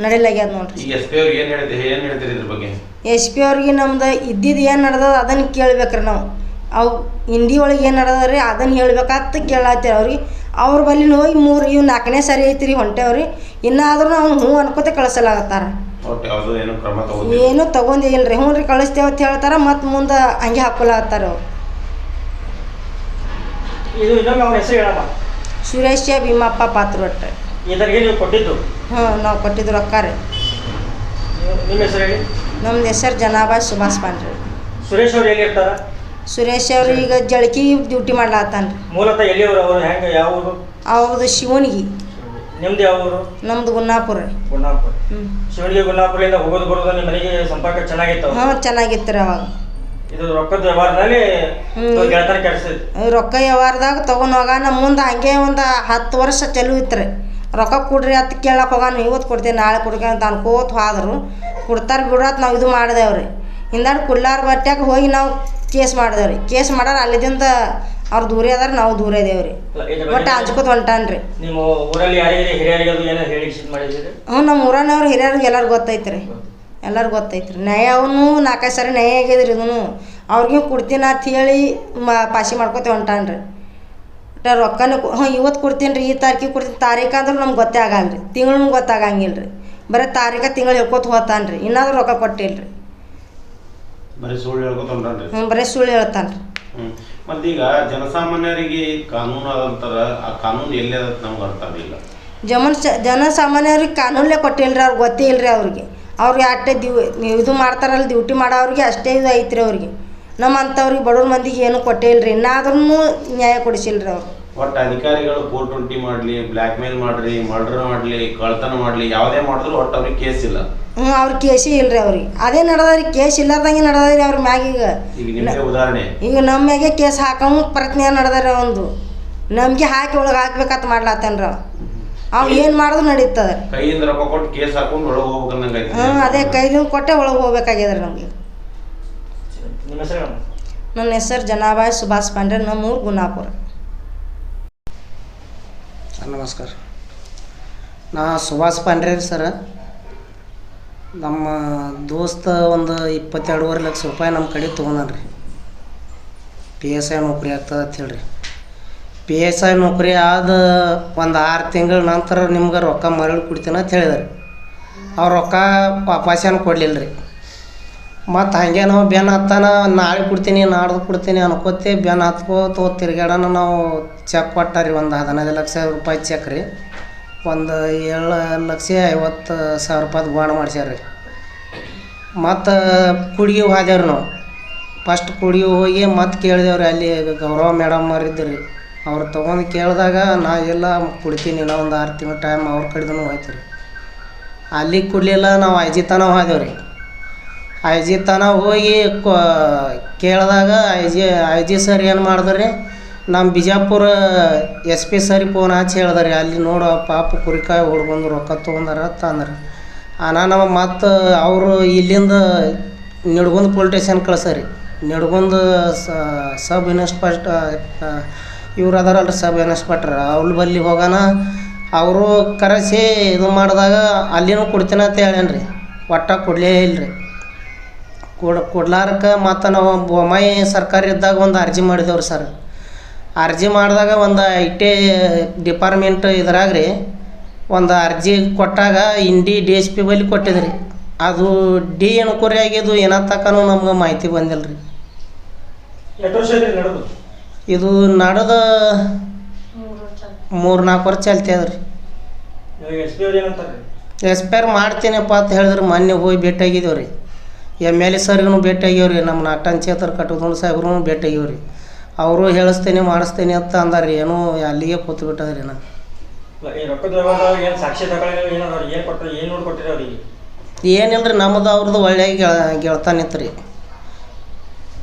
ನಡಿಲಾಗ್ಯದ ನೋಡ್ರಿ. ಎಸ್ ಪಿ ಅವ್ರಿಗೆ ಏನು ಹೇಳ್ತೀರಿ ಏನು ಹೇಳ್ತೀರಿ ಇದ್ರ ಬಗ್ಗೆ? ಎಸ್ ಪಿ ಅವ್ರಿಗೆ ನಮ್ದು ಇದ್ದಿದ್ದು ಏನು ನಡೆದದ ಅದನ್ನು ಕೇಳ್ಬೇಕ್ರಿ ನಾವು. ಅವು ಹಿಂದಿ ಒಳಗೆ ಏನು ರೀ ಅದನ್ನು ಹೇಳ್ಬೇಕಾತು ಕೇಳತ್ತೀವಿ ಅವ್ರಿಗೆ. ಅವ್ರ ಬಳಿ ಹೋಗಿ ಮೂರು ಇವು ನಾಲ್ಕನೇ ಸರಿ ಐತ್ರಿ ಹೊಂಟೇವ್ರಿ. ಇನ್ನಾದ್ರೂ ಅವ್ನು ಹ್ಞೂ ಅನ್ಕೋತೆ ಕಳಿಸಲಾಗತ್ತಾರ. ಏನು ಕ್ರಮ ತಗೋದಿಲ್ಲ ಏನೂ ತಗೊಂಡಿಲ್ಲ ರೀ ಹ್ಞೂ ರೀ ಕಳಿಸ್ತೇವೆ ಅಂತ ಹೇಳ್ತಾರ ಮತ್ತು ಮುಂದೆ ಹಂಗೆ ಹಾಕೊಲಾಗತ್ತಾರ ಅವ್ರು. ಇದು ಇನ್ನೊಮ್ಮೆ ಹೆಸರು ಹೇಳಮ್ಮ. ಸುರೇಶ ಭೀಮಪ್ಪ ನೀವು ಕೊಟ್ಟಿದ್ದು? ಹ್ಞೂ ನಾವು ಕೊಟ್ಟಿದ್ದು ರೊಕ್ಕ ರೀ. ನೀವು ನಿಮ್ಮ ಹೆಸರು ಹೇಳಿ. ನಮ್ದು ಹೆಸರು ಜನಾಬಾಯ್ ಸುಭಾಷ್ ಪಾಂಡ್ರಿ. ಸುರೇಶ್ ಅವ್ರು ಹೇಗೆ ಇರ್ತಾರ ಸುರೇಶ್ ಅವ್ರು ಈಗ ಜಳಕಿ ಡ್ಯೂಟಿ ಮಾಡ್ಲಾತ್ತಾನ. ರೀ ಮೂಲತಃ ಎಲ್ಲಿಯವರು ಅವರು? ಹೆಂಗೆ? ಯಾವ ಊರು? ಅವ್ರದ್ದು ಶಿವನಿಗೆ. ನಿಮ್ದು ಯಾವ ಊರು? ನಮ್ದು ಗುನ್ನಾಪುರ ರೀ. ಗುನ್ನಾಪುರ. ಶಿವನಿಗೆ ಗುನ್ನಾಪುರದಿಂದ ಹೋಗೋದು ಬರೋದು ನಿಮ್ಮ ಮನೆಗೆ ಸಂಪರ್ಕ ಚೆನ್ನಾಗಿತ್ತು ಹಾಂ ಚೆನ್ನಾಗಿತ್ತು ರೀ ಅವಾಗ. ಇದು ರೊಕ್ಕದ ವ್ಯವಹಾರದಲ್ಲಿ. ಗೆಳತನ ಕೆಡಿಸ್ತೈತಿ ರೊಕ್ಕ ವ್ಯವಹಾರದಾಗ ತೊಗೊಂಡು ಹೋಗಾನ ಮುಂದೆ ಹಂಗೆ ಒಂದು ಹತ್ತು ವರ್ಷ ಚಲೋ ಇತ್ತು ರೀ. ರೊಕ್ಕ ಕೊಡ್ರಿ ಅಂತ ಕೇಳಕ್ಕೆ ಹೋಗಾನ ಇವತ್ತು ಕೊಡ್ತೇನೆ ನಾಳೆ ಕೊಡ್ತೀನಿ ಅಂತ ಅನ್ಕೋತ ಹೋದ್ರು. ಕೊಡ್ತಾರೆ ಬಿಡತ್ ನಾವು ಇದು ಮಾಡಿದೆವ್ರಿ. ಹಿಂದಾಡು ಕುಡ್ಲಾರ ಬಟ್ಟೆಗೆ ಹೋಗಿ ನಾವು ಕೇಸ್ ಮಾಡಿದೆವ್ರಿ. ಕೇಸ್ ಮಾಡಾರ ಅಲ್ಲಿದಿಂದ ಅವ್ರು ದೂರ ಅದಾರ ನಾವು ದೂರ ಇದೇವ್ರಿ ಒಟ್ಟು ಹಂಚ್ಕೋತ ಹೊಂಟಾನ್ರಿ ನಿಮ್ಮ ಊರಲ್ಲಿ ಯಾರಿಗೆ ಹಿರಿಯರಿಗೆ ಅದು ಏನೋ ಹೇಳಿ ಇದು ಮಾಡಿದ್ದೀರಿ ಹ್ಞೂ ನಮ್ಮ ಊರನವ್ರು ಹಿರಿಯರಿಗೆ ಎಲ್ಲರಿಗೂ ಗೊತ್ತೈತೆ ರೀ ಎಲ್ಲರಿಗೂ ಗೊತ್ತೈತೆ ರೀ ನ್ಯಾಯ ಅವನು ನಾಲ್ಕೈದು ಸಾರಿ ನ್ಯಾಯ ಆಗ್ಯದ್ರಿ ಇದನ್ನು ಅವ್ರಿಗೂ ಕೊಡ್ತೀನಿ ಅಂತ ಹೇಳಿ ಮಾ ಪಾಸಿ ಮಾಡ್ಕೊತ ಹೊಂಟಾನ್ರಿ ಒಟ್ಟು ರೊಕ್ಕನ ಹ್ಞೂ ಇವತ್ತು ಕೊಡ್ತೀನಿ ರೀ ಈ ತಾರೀಕಿಗೆ ಕೊಡ್ತೀನಿ. ತಾರೀಕು ಅಂದ್ರೆ ನಮ್ಗೆ ಗೊತ್ತೇ ಆಗಲ್ಲ ರೀ ತಿಂಗಳು ಗೊತ್ತಾಗಂಗಿಲ್ಲ ರೀ ಬರೀ ತಾರೀಕ ತಿಂಗಳು ಹೇಳ್ಕೊತ ಹೋತಾನ್ರಿ. ರೀ ಇನ್ನಾದ್ರೂ ರೊಕ್ಕ ಕೊಟ್ಟಿಲ್ಲ ರೀ ಬರೀ ಸುಳ್ಳು ಹೇಳ್ಕೊತ ಹೊಂಟಾನ್ರಿ ಹ್ಞೂ ಬರೀ ಸುಳ್ಳು ಹೇಳ್ತಾನೆ ರೀ ಮತ್ತೀಗ ಜನಸಾಮಾನ್ಯರಿಗೆ ಕಾನೂನು ಅದಂತಾರ ಆ ಕಾನೂನು ಎಲ್ಲಿ ಅದ ನಮ್ಗೆ ಅರ್ಥ ಆಗಲಿಲ್ಲ. ಜಮನ್ ಜನಸಾಮಾನ್ಯರಿಗೆ ಕಾನೂನಲ್ಲೇ ಕೊಟ್ಟಿಲ್ಲ ರೀ ಅವ್ರಿಗೆ ಗೊತ್ತೇ ಇಲ್ಲ ರೀ ಅವ್ರಿಗೆ. ಅವ್ರಿಗೆ ಅಷ್ಟೇ ದಿವ್ ಇದು ಮಾಡ್ತಾರಲ್ಲ ಡ್ಯೂಟಿ ಮಾಡೋರಿಗೆ ಅಷ್ಟೇ ಇದು ಐತ್ರಿ ಅವ್ರಿಗೆ. ನಮ್ಮ ಅಂಥವ್ರಿಗೆ ಬಡವ್ರ ಮಂದಿಗೆ ಏನೂ ಕೊಟ್ಟೇ ಇಲ್ಲ ರೀ ಇನ್ನಾದ್ರೂ ನ್ಯಾಯ ಕೊಡಿಸಿಲ್ರಿ ಅವ್ರು. ಒಟ್ಟು ಅಧಿಕಾರಿಗಳು ಫೋರ್ ಟ್ವೆಂಟಿ ಮಾಡಲಿ ಬ್ಲ್ಯಾಕ್ ಮೇಲ್ ಮಾಡ್ರಿ ಮರ್ಡರ್ ಮಾಡಲಿ ಕಳ್ತನ ಮಾಡಲಿ ಯಾವುದೇ ಮಾಡಿದ್ರು ಒಟ್ಟು ಅವ್ರಿಗೆ ಕೇಸ್ ಇಲ್ಲ. ಹ್ಞೂ ಅವ್ರ ಕೇಸೇ ಇಲ್ಲ ರೀ ಅವ್ರಿಗೆ. ಅದೇ ನಡೆದ್ರಿ ಕೇಸ್ ಇಲ್ಲಾರ್ದಂಗೆ ನಡೆದ್ರಿ ಅವ್ರ ಮ್ಯಾಗ ಈಗ. ಈಗ ನಿಮಗೆ ಉದಾಹರಣೆ. ಈಗ ನಮ್ಮ ಮ್ಯಾಗೆ ಕೇಸ್ ಹಾಕೋ ಪ್ರಯತ್ನ ನಡೆದಾರ ಒಂದು ನಮಗೆ ಹಾಕಿ ಒಳಗೆ ಹಾಕ್ಬೇಕಂತ ಮಾಡ್ಲಾತನ್ರ ಅವ್. ಏನು ಮಾಡಿದ್ರು ನಡೀತದ. ಕೈಯಿಂದ ರೊಕ್ಕ ಕೊಟ್ಟು ಕೇಸ್ ಹಾಕೊಂಡು ಒಳಗೆ ಹೋಗ್ಬೇಕಂದಂಗೆ ಹ್ಞೂ ಅದೇ ಕೈದಿಂದ ಕೊಟ್ಟೆ ಒಳಗೆ ಹೋಗ್ಬೇಕಾಗ್ಯದ ರೀ ನಮಗೆ. ನನ್ನ ಹೆಸರು ಜನಾಬಾಯ್ ಸುಭಾಷ್ ಪಾಂಡ್ರೆ ನಮ್ಮೂರು ಗುನ್ನಾಪುರ. ಸರ್ ನಮಸ್ಕಾರ. ನಾ ಸುಭಾಷ್ ಪಾಂಡ್ರೆ ರೀ ಸರ. ನಮ್ಮ ದೋಸ್ತ ಒಂದು ಇಪ್ಪತ್ತೆರಡುವರೆ ಲಕ್ಷ ರೂಪಾಯಿ ನಮ್ಮ ಕಡೆ ತೊಗೊಂಡಾನ ರೀ ಪಿ ಎಸ್ ಐ ನೌಕರಿ ಆಗ್ತದೆ ಅಂತ ಹೇಳ್ರಿ. ಪಿ ಎಸ್ ಐ ನೌಕರಿ ಆದ ಒಂದು ಆರು ತಿಂಗಳ ನಂತರ ನಿಮ್ಗೆ ರೊಕ್ಕ ಮರಳಿ ಕೊಡ್ತೀನಿ ಅಂತ ಹೇಳಿದಾರೆ. ಅವ್ರು ರೊಕ್ಕ ವಾಪಸ್ಸೇನು ಕೊಡಲಿಲ್ಲ ರೀ ಮತ್ತು ಹಾಗೆ ನಾವು ಬೆನ್ ಹತ್ತಾನ, ನಾಳೆ ಕೊಡ್ತೀನಿ, ನಾಡ್ದು ಕೊಡ್ತೀನಿ ಅನ್ಕೋತಿ, ಬೆನ್ ಹತ್ಕೋತ ತಿರ್ಗಾಡೋಣ ನಾವು ಚೆಕ್ ಕೊಟ್ಟಾರಿ ಒಂದು ಹದಿನೈದು ಲಕ್ಷ ರೂಪಾಯಿ ಚೆಕ್ ರೀ. ಒಂದು ಏಳು ಲಕ್ಷ ಐವತ್ತು ಸಾವಿರ ರೂಪಾಯ್ದು ಬಾಂಡ್ ಮಾಡ್ಸ್ಯಾರ ರೀ ಮತ್ತು ಕುಡ್ಗಿ ಹೋದೇವ್ರಿ ನಾವು. ಫಸ್ಟ್ ಕುಡ್ಗಿ ಹೋಗಿ ಮತ್ತೆ ಕೇಳಿದೇವ್ರಿ ಅಲ್ಲಿ ಗೌರವ ಮೇಡಮ್ ಅವ್ರು ರೀ ಅವ್ರು ತೊಗೊಂಡು ಕೇಳಿದಾಗ, ನಾ ಎಲ್ಲ ಕೊಡ್ತೀನಿ, ನಾ ಒಂದು ಆರು ತಿಂಗಳು ಟೈಮ್ ಅವ್ರ ಕಡೆದೂ ಹೋಯ್ತು ರೀ. ಅಲ್ಲಿಗೆ ಕೊಡಲಿಲ್ಲ, ನಾವು ಐಜಿ ತನ ಹೋದೇವ್ರಿ ಐ ತನ ಹೋಗಿ ಕೇಳಿದಾಗ I G I G sir ಏನು ಮಾಡಿದ್ರಿ ನಮ್ಮ ಬಿಜಾಪುರ ಎಸ್ ಪಿ ಸರಿಗೆ ಫೋನ್ ಹಚ್ಚಿ ಹೇಳಿದಾರೆ ಅಲ್ಲಿ ನೋಡು ಪಾಪ ಕುರಿಕಾಯಿ ಹೊಡ್ಬಂದು ರೊಕ್ಕ ತೊಗೊಂಡಾರ ಅಂದ್ರು. ಅಣ್ಣ, ನಮ್ಮ ಮತ್ತು ಅವರು ಇಲ್ಲಿಂದ ನಿಡ್ಗುಂದ್ ಪೊಲೀಸ್ ಸ್ಟೇಷನ್ ಕಳ್ಸರಿ. ನಿಡ್ಗುಂದ್ ಸಬ್ ಇನ್ಸ್ಪೆಕ್ಟ್ ಇವ್ರು ಅದಾರಲ್ರಿ ಸಬ್ ಇನ್ಸ್ಪೆಕ್ಟ್ರ್ ಅವ್ರ ಬಲ್ಲಿ ಹೋಗೋಣ ಅವರು ಕರೆಸಿ ಇದು ಮಾಡಿದಾಗ ಅಲ್ಲಿನೂ ಕೊಡ್ತೀನಿ ಅಂತ ಹೇಳೇನ್ರಿ. ಒಟ್ಟ ಕೊಡಲೇ ಇಲ್ರಿ. ಕೊಡ್ ಕೊಡ್ಲಾರಕ್ಕೆ ಮತ್ತು ನಾವು ಬೊಮ್ಮಾಯಿ ಸರ್ಕಾರ ಇದ್ದಾಗ ಒಂದು ಅರ್ಜಿ ಮಾಡಿದೇವ್ರಿ ಸರ್ ಅರ್ಜಿ ಮಾಡಿದಾಗ ಒಂದು ಐ ಟಿ ಡಿಪಾರ್ಟ್ಮೆಂಟ್ ಇದ್ರಾಗ ರೀ ಒಂದು ಅರ್ಜಿ ಕೊಟ್ಟಾಗ ಇಂಡಿ ಡಿ ಎಸ್ ಪಿ ಬಳಿ ಕೊಟ್ಟಿದ್ರಿ. ಅದು ಡಿ ಎನ್ಕ್ವೈರಿ ಆಗಿದ್ದು ಏನತ್ತಕನೂ ನಮ್ಗೆ ಮಾಹಿತಿ ಬಂದಿಲ್ಲ ರೀ ಇದು ನಡೆದ ಮೂರು ನಾಲ್ಕು ವರ್ಷ ಚಾಲ್ತಿ ಅದ ರೀ ಎಕ್ಸ್ಪೈರ್ ಮಾಡ್ತೀನಪ್ಪ ಅಂತ ಹೇಳಿದ್ರೆ ಮೊನ್ನೆ ಹೋಗಿ ಭೇಟಿಯಾಗಿದ್ದೇವೆ ರೀ ಎಂ ಎಲ್ ಎ ಸರ್ಗೂ ಭೇಟಿ ಆಗ್ಯಾವ್ರಿ. ನಮ್ಮ ನಾಟನ್ ಚೇತರ್ ಕಟ್ಟೋದು ಸಾಹೇಬ್ರು ಭೇಟಿ ಆಗ್ಯಾವ್ರಿ. ಅವರು ಹೇಳಿಸ್ತೇನೆ ಮಾಡಿಸ್ತೇನೆ ಅಂತ ಅಂದಾರ್ರಿ. ಏನೋ ಅಲ್ಲಿಗೆ ಕೂತು ಬಿಟ್ಟದ್ರಿ ನಾ. ಈ ರೊಕ್ಕದ ವ್ಯವಹಾರ ಏನು ಸಾಕ್ಷಿ ತಗೊಳ್ಳಿ ಏನದ ಏನು ಕೊಟ್ಟರೆ ಏನು ನೋಡಿ ಕೊಟ್ಟಿರಿ ಅವ್ರಿಗೆ ಏನಿಲ್ರಿ ನಮ್ಮದು ಅವ್ರದ್ದು ಒಳ್ಳೆ ಗೆಳ್ತಾನೆ ಗೆಳತಾನ ರೀ